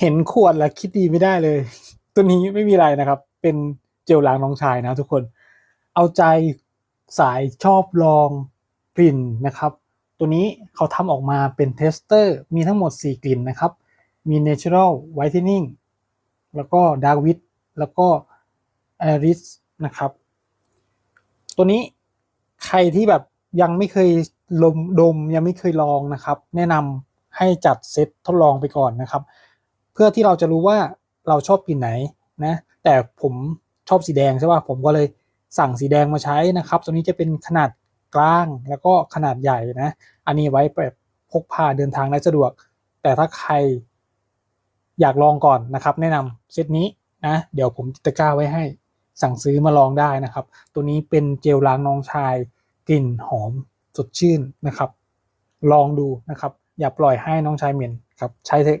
เห็นขวดแล้วคิดดีไม่ได้เลย ตัวนี้ไม่มีอะไรนะครับ เป็นเจลล้างน้องชายนะทุกคน เอาใจสายชอบลองกลิ่นนะครับ ตัวนี้เขาทำออกมาเป็นเทสเตอร์ มีทั้งหมด 4 กลิ่นนะครับ มี Natural Whitening แล้วก็ Dark w i t แล้วก็ Iris นะครับ ตัวนี้ใครที่แบบยังไม่เคยลมดมยังไม่เคยลองนะครับ แนะนำให้จัดเซตทดลองไปก่อนนะครับ เพื่อที่เราจะรู้ว่าเราชอบกลิ่นไหนนะแต่ผมชอบสีแดงใช่ป่ะผมก็เลยสั่งสีแดงมาใช้นะครับ ตัวนี้จะเป็นขนาดกลางแล้วก็ขนาดใหญ่นะ อันนี้ไว้แบบพกพาเดินทางได้สะดวก แต่ถ้าใครอยากลองก่อนนะครับ แนะนำเซตนี้นะเดี๋ยวผมติดตะกร้าไว้ให้สั่งซื้อมาลองได้นะครับ ตัวนี้เป็นเจลล้างน้องชายกลิ่นหอมสดชื่นนะครับ ลองดูนะครับ อย่าปล่อยให้น้องชายเหม็นครับใช้เถอะ